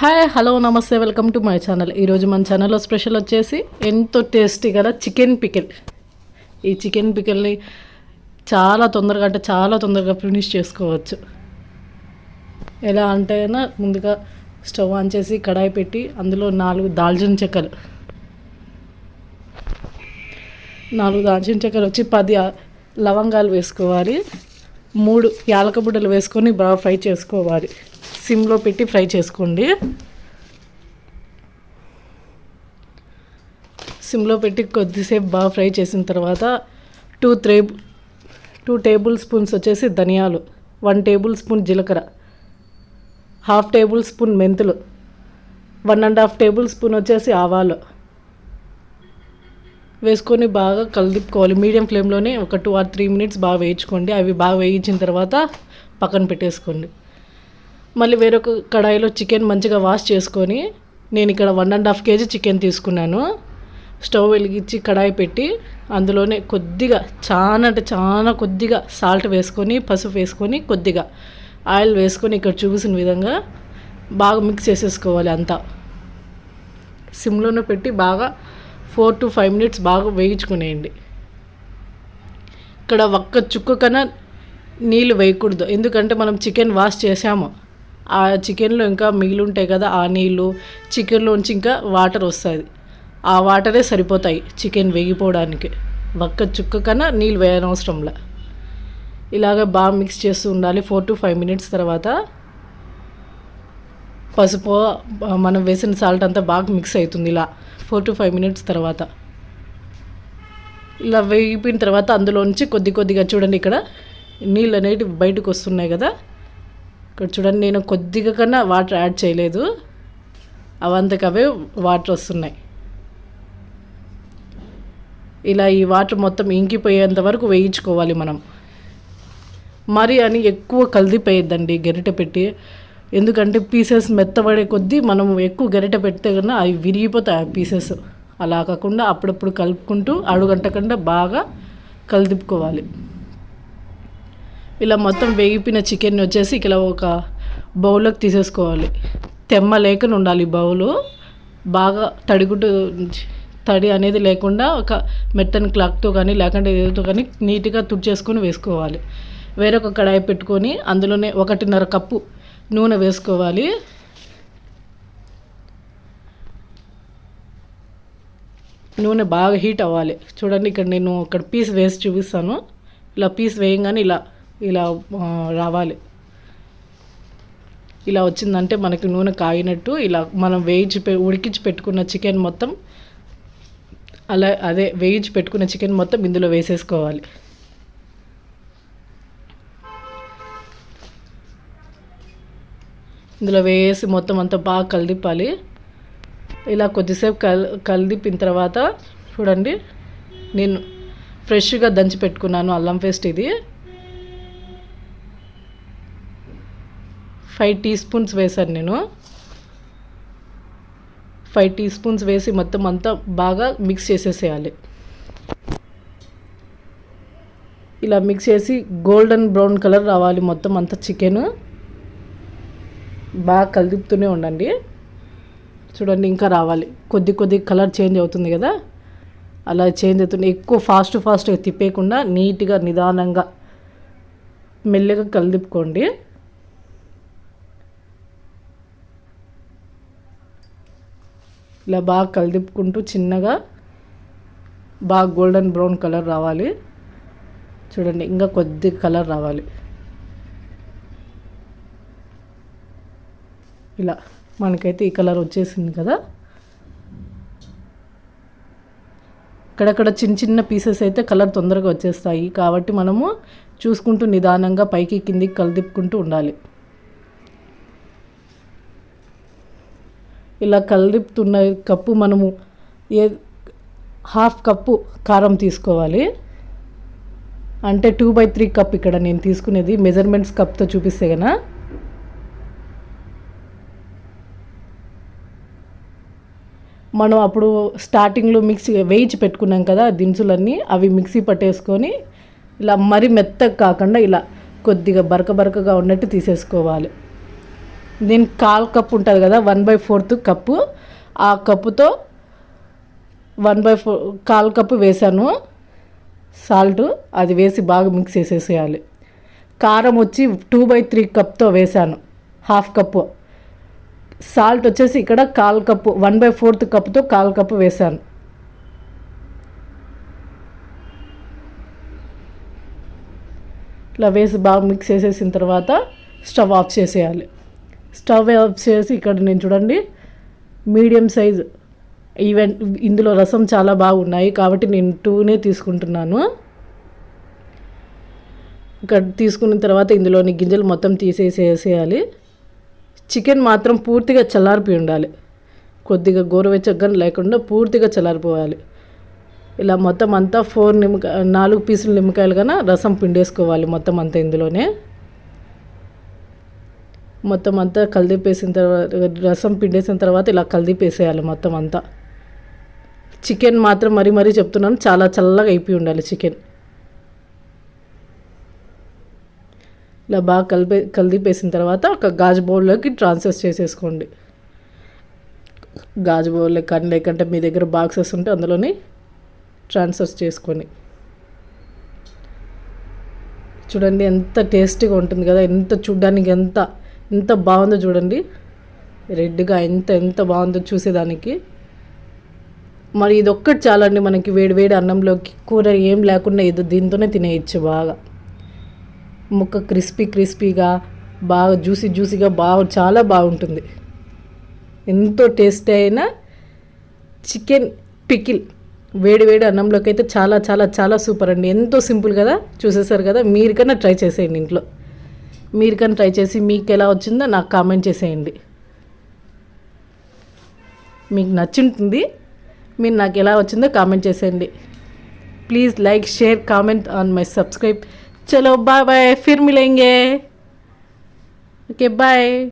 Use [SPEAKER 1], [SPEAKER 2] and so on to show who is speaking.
[SPEAKER 1] Hi hello నమస్తే welcome to my channel ఈరోజు మన ఛానల్లో స్పెషల్ వచ్చేసి ఎంతో టేస్టీ కదా చికెన్ పికిల్ ఈ చికెన్ పికిల్ని చాలా తొందరగా అంటే చాలా తొందరగా ఫినిష్ చేసుకోవచ్చు. ఎలా అంటే ముందుగా స్టవ్ ఆన్ చేసి కడాయి పెట్టి అందులో నాలుగు దాల్చిన చెక్కలు. నాలుగు దాల్చిన చెక్కలు వచ్చి పది లవంగాలు వేసుకోవాలి. మూడు యాలక బుడ్డలు వేసుకొని బాగా ఫ్రై చేసుకోవాలి. సిమ్లో పెట్టి ఫ్రై చేసుకోండి. సిమ్లో పెట్టి కొద్దిసేపు బాగా ఫ్రై చేసిన తర్వాత two three two tablespoons వచ్చేసి ధనియాలు వన్ టేబుల్ స్పూన్ జీలకర్ర హాఫ్ టేబుల్ స్పూన్ మెంతులు one and half tablespoon వచ్చేసి ఆవాలు. వేసుకొని బాగా కలిపుకోవాలి. మీడియం ఫ్లేమ్లోనే ఒక టూ ఆర్ త్రీ మినిట్స్ బాగా వేయించుకోండి. అవి బాగా వేయించిన తర్వాత పక్కన పెట్టేసుకోండి. మళ్ళీ వేరొక కడాయిలో చికెన్ మంచిగా వాష్ చేసుకొని నేను ఇక్కడ one and half KG chicken తీసుకున్నాను. స్టవ్ వెలిగించి కడాయి పెట్టి అందులోనే కొద్దిగా చాలా అంటే చాలా కొద్దిగా సాల్ట్ వేసుకొని పసుపు వేసుకొని కొద్దిగా ఆయిల్ వేసుకొని ఇక్కడ చూపిసిన విధంగా బాగా మిక్స్ చేసేసుకోవాలి అంతా. సిమ్లోనే పెట్టి బాగా ఫోర్ టు ఫైవ్ మినిట్స్ బాగా వేయించుకునేయండి. ఇక్కడ ఒక్క చుక్క కన్నా నీళ్ళు వేయకూడదు. ఎందుకంటే మనం చికెన్ వాష్ చేసాము ఆ చికెన్లో ఇంకా మిగిలి ఉంటాయి కదా ఆ నీళ్ళు చికెన్లోంచి ఇంకా వాటర్ వస్తుంది. ఆ వాటరే సరిపోతాయి చికెన్ వేగిపోవడానికి. ఒక్క చుక్క కన్నా నీళ్ళు వేయనవసరంలా. ఇలాగ బాగా మిక్స్ చేస్తూ ఉండాలి. ఫోర్ టు ఫైవ్ మినిట్స్ తర్వాత పసుపు మనం వేసిన సాల్ట్ అంతా బాగా మిక్స్ అవుతుంది ఇలా. ఫోర్ టు ఫైవ్ మినిట్స్ తర్వాత. ఇలా వేగిపోయిన తర్వాత అందులోంచి కొద్ది కొద్దిగా చూడండి ఇక్కడ నీళ్ళు అనేవి బయటకు వస్తున్నాయి కదా. ఇక్కడ చూడండి నేను కొద్దిగా కన్నా వాటర్ యాడ్ చేయలేదు. అవంతకవే వాటర్ వస్తున్నాయి. ఇలా ఈ వాటర్ మొత్తం ఇంకిపోయేంత వరకు వేయించుకోవాలి మనం. మరి అని ఎక్కువ కలిదిపోయేద్దండి గరిటె పెట్టి. ఎందుకంటే పీసెస్ మెత్తబడే కొద్దీ మనం ఎక్కువ గరిటె పెడితే కన్నా అవి విరిగిపోతాయి ఆ పీసెస్. అలా కాకుండా అప్పుడప్పుడు కలుపుకుంటూ అడుగంటకుండా బాగా కలిదిపుకోవాలి. ఇలా మొత్తం వేగిపోయిన చికెన్ వచ్చేసి ఇలా ఒక బౌల్లోకి తీసేసుకోవాలి. తెమ్మ లేకుండా ఉండాలి బౌలు బాగా తడిగుడ్డు తడి అనేది లేకుండా ఒక మెత్తని క్లాక్తో కానీ లేకుంటే ఏదో కానీ నీట్గా తుడిచేసుకొని వేసుకోవాలి. వేరొక కడాయి పెట్టుకొని అందులోనే ఒకటిన్నర కప్పు నూనె వేసుకోవాలి. నూనె బాగా హీట్ అవ్వాలి. చూడండి ఇక్కడ నేను ఇక్కడ పీస్ వేసి చూపిస్తాను. ఇలా పీస్ వేయంగానే ఇలా ఇలా రావాలి. ఇలా వచ్చిందంటే మనకి నూనె కాగినట్టు ఇలా మనం వేయించి పె- ఉడికించి పెట్టుకున్న చికెన్ మొత్తం అలా అదే వేయించి పెట్టుకున్న చికెన్ మొత్తం ఇందులో వేసేసుకోవాలి. ఇందులో వేసి మొత్తం అంతా బాగా కలిదిప్పాలి. ఇలా కొద్దిసేపు కల్ కలిదిప్పిన తర్వాత చూడండి నేను ఫ్రెష్గా దంచి పెట్టుకున్నాను అల్లం పేస్ట్ ఇది. ఫైవ్ టీ స్పూన్స్ వేశాను నేను. ఫైవ్ టీ స్పూన్స్ వేసి మొత్తం అంతా బాగా మిక్స్ చేసేసేయాలి. ఇలా మిక్స్ చేసి గోల్డెన్ బ్రౌన్ కలర్ రావాలి మొత్తం అంతా చికెన్. బాగా కలిదిపుతూనే ఉండండి. చూడండి ఇంకా రావాలి. కొద్ది కొద్ది కలర్ చేంజ్ అవుతుంది కదా. అలా చేంజ్ అవుతుంది. ఎక్కువ ఫాస్ట్ ఫాస్ట్గా తిప్పేయకుండా నీట్గా నిదానంగా మెల్లగా కలిదిప్పుకోండి ఇలా బాగా కలిదిప్పుకుంటూ చిన్నగా బాగా గోల్డెన్ బ్రౌన్ కలర్ రావాలి. చూడండి ఇంకా కొద్ది కలర్ రావాలి. ఇలా మనకైతే ఈ కలర్ వచ్చేసింది కదా. అక్కడక్కడ చిన్న చిన్న పీసెస్ అయితే కలర్ తొందరగా వచ్చేస్తాయి. కాబట్టి మనము చూసుకుంటూ నిదానంగా పైకి కిందికి కలిదిప్పుకుంటూ ఉండాలి. ఇలా కలిపుతున్న కప్పు మనము ఏ హాఫ్ కప్పు కారం తీసుకోవాలి. అంటే టూ బై త్రీ కప్ ఇక్కడ నేను తీసుకునేది మెజర్మెంట్స్ కప్తో చూపిస్తే కదా మనం అప్పుడు స్టార్టింగ్లో మిక్సీ వేయించి పెట్టుకున్నాం కదా దినుసులన్నీ అవి మిక్సీ పట్టేసుకొని ఇలా మరీ మెత్తగా కాకుండా ఇలా కొద్దిగా బరక బరకగా ఉన్నట్టు తీసేసుకోవాలి. దీనికి కాల్ కప్ ఉంటుంది కదా వన్ బై ఫోర్త్ కప్పు. ఆ కప్పుతో వన్ బై ఫోర్ కాల్ కప్పు వేసాను సాల్ట్ అది వేసి బాగా మిక్స్ చేసేసేయాలి. కారం వచ్చి టూ బై త్రీ కప్తో వేసాను హాఫ్ కప్పు. సాల్ట్ వచ్చేసి ఇక్కడ కాల్ కప్పు వన్ బై ఫోర్త్ కప్తో కాల్ కప్పు వేసాను ఇట్లా వేసి బాగా మిక్స్ చేసేసిన తర్వాత స్టవ్ ఆఫ్ చేసేయాలి. స్టవ్ ఆఫ్ చేసి ఇక్కడ నేను చూడండి. మీడియం సైజ్ ఈవెన్ ఇందులో రసం చాలా బాగున్నాయి కాబట్టి నేను టూనే తీసుకుంటున్నాను. ఇక్కడ తీసుకున్న తర్వాత ఇందులోని గింజలు మొత్తం తీసేసేసేయాలి. చికెన్ మాత్రం పూర్తిగా చల్లారిపోయి ఉండాలి. కొద్దిగా గోరువెచ్చగా లేకుండా పూర్తిగా చల్లారిపోవాలి. ఇలా మొత్తం అంతా ఫోర్ నిమ్మకాయ నాలుగు పీసులు నిమ్మకాయలు కన్నా రసం పిండేసుకోవాలి మొత్తం అంతా ఇందులోనే. మొత్తం అంతా కలిదిపేసిన తర్వాత రసం పిండేసిన తర్వాత ఇలా కలిదిపేసేయాలి మొత్తం అంతా. చికెన్ మాత్రం మరీ మరీ చెప్తున్నాను చాలా చల్లగా అయిపోయి ఉండాలి చికెన్. ఇలా బాగా కలిపే కలిదిపేసిన తర్వాత ఒక గాజు బౌల్లోకి ట్రాన్స్ఫర్ చేసేసుకోండి. గాజు బౌల్లో కానీ లేకుంటే మీ దగ్గర బాక్సెస్ ఉంటే అందులోని ట్రాన్స్ఫర్ చేసుకొని. చూడండి ఎంత టేస్టీగా ఉంటుంది కదా ఎంత చూడ్డానికి ఎంత ఎంత బాగుందో చూడండి. రెడ్గా ఎంత ఎంత బాగుందో చూసేదానికి. మరి ఇది ఒక్కటి చాలండి మనకి వేడి వేడి అన్నంలోకి కూర ఏం లేకుండా ఏదో దీంతోనే తినేయచ్చు బాగా. ముక్క క్రిస్పీ క్రిస్పీగా బాగా జ్యూసీ జ్యూసీగా బాగా చాలా బాగుంటుంది. ఎంతో టేస్టీ అయిన చికెన్ పికిల్ వేడి వేడి అన్నంలోకి అయితే చాలా చాలా చాలా సూపర్ అండి. ఎంతో సింపుల్ కదా చూసేసారు కదా మీరు కన్నా ట్రై చేసేయండి ఇంట్లో. మీరు కానీ ట్రై చేసి మీకు ఎలా వచ్చిందో నాకు కామెంట్ చేసేయండి. మీకు నచ్చింటుంది మీరు నాకు ఎలా వచ్చిందో కామెంట్ చేసేయండి. Please like share comment on my subscribe చలో బాయ్ బాయ్ ఫిర్ మిలేంగే ఓకే బాయ్